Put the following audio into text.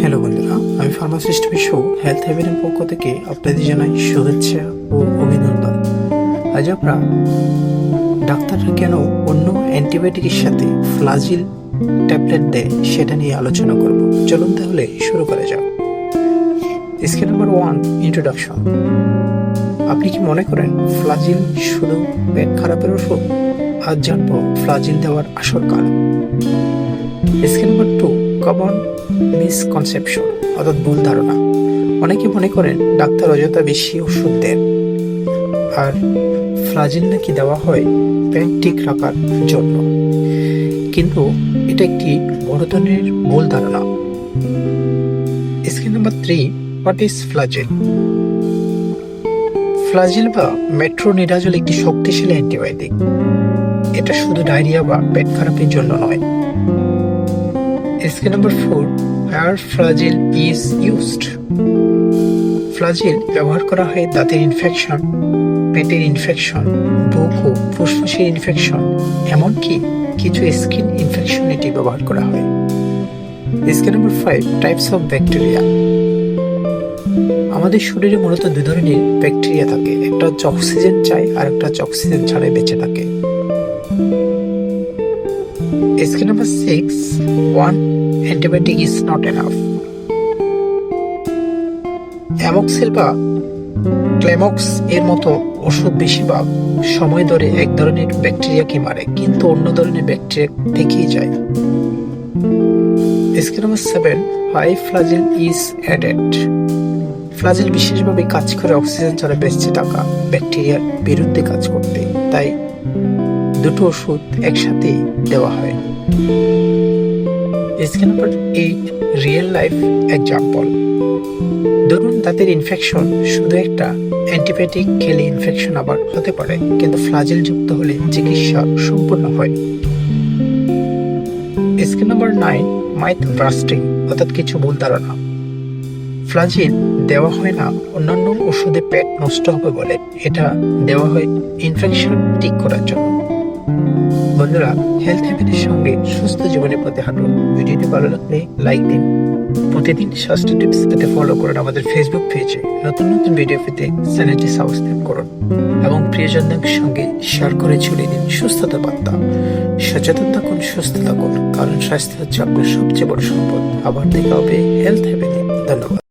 Hello বন্ধুরা, আমি pharmacist বিশ্ব হেলথ হেভেনের পক্ষ থেকে আপনাদের জানাই শুভেচ্ছা ও অভিনন্দন। আজ আমরা ডাক্তাররা কেন অন্য অ্যান্টিবায়োটিকের সাথে ফ্লাজিল ট্যাবলেট দেয় সেটা নিয়ে আলোচনা করব। চলুন তাহলে শুরু করা যাক। স্কেল নাম্বার ওয়ান ইন্ট্রোডাকশন আপনি কি মনে করেন ফ্লাজিল শুধু পেট খারাপের ওষুধ? আজ জানব ফ্লাজিল দেওয়ার আসল কারণ। Scale number two common misconception অর্থাৎ ভুল ধারণা। অনেকে মনে করেন ডাক্তার অযথা বেশি ওষুধ দেন। আর ফ্লাজিল নাকি দেওয়া হয় পেট ঠিক রাখার জন্য। কিন্তু এটা একটি বড় ধরনের ভুল ধারণা। Screen number three what is Flagyl Flagyl বা মেট্রোনিডাজল একটি শক্তিশালী অ্যান্টিবায়োটিক এটা শুধু ডায়রিয়া বা পেট খারাপের জন্য নয়। Scale number four here Flagyl is used Flagyl ব্যবহার করা হয় দাঁতের ইনফেকশন পেটের ইনফেকশন বুক ও ফুসফুসের ইনফেকশন এমনকি কিছু স্কিন ইনফেকশন এটি ব্যবহার করা হয়। Scale number five types of bacteria আমাদের শরীরে মূলত দুই ধরনের ব্যাকটেরিয়া থাকে, একটা হচ্ছে অক্সিজেন চাই আর একটা হচ্ছে অক্সিজেন ছাড়াই বেঁচে থাকে। Scale number six one antibiotic is not enough Amoxil বা ক্লেমক্স এর মতো ওষুধ বেশিরভাগ সময় ধরে এক ধরনের ব্যাকটেরিয়াকে মারে, কিন্তু অন্য ধরনের ব্যাকটেরিয়া থেকেই যায়। Scale number seven why Flagyl is added Flagyl বিশেষভাবে কাজ করে অক্সিজেন ছাড়া বেঁচে থাকা ব্যাকটেরিয়ার বিরুদ্ধে কাজ করতে। তাই দুটো ওষুধ একসাথে দেওয়া হয়। Scan number eight real life example ধরুন, দাঁতের ইনফেকশন শুধু একটা অ্যান্টিবায়োটিক খেলে ইনফেকশন আবার হতে পারে, কিন্তু ফ্লাজিল যুক্ত হলে চিকিৎসা সম্পূর্ণ হয়। Scan number nine myth busting অর্থাৎ কিছু ভুল ধারণা। ফ্লাজিল দেওয়া হয় না, অন্যান্য ওষুধে পেট নষ্ট হবে বলে। এটা দেওয়া হয় ইনফেকশন ঠিক করার জন্য। বন্ধুরা হেলথ হ্যাবিটের সঙ্গে সুস্থ জীবনের পথে হাঁটুন। ভিডিওটি ভালো লাগলে লাইক দিন। প্রতিদিন স্বাস্থ্য টিপস পেতে ফলো করুন আমাদের ফেসবুক পেজে নতুন নতুন ভিডিও পেতে চ্যানেলটি সাবস্ক্রাইব করুন। এবং প্রিয়জনদের সঙ্গে শেয়ার করে ছড়িয়ে দিন সুস্থতা বার্তা। সচেতন থাকুন, সুস্থ থাকুন। কারণ স্বাস্থ্য হচ্ছে আপনার সবচেয়ে বড় সম্পদ। আবার দেখা হবে হেলথ হ্যাবিটে ধন্যবাদ।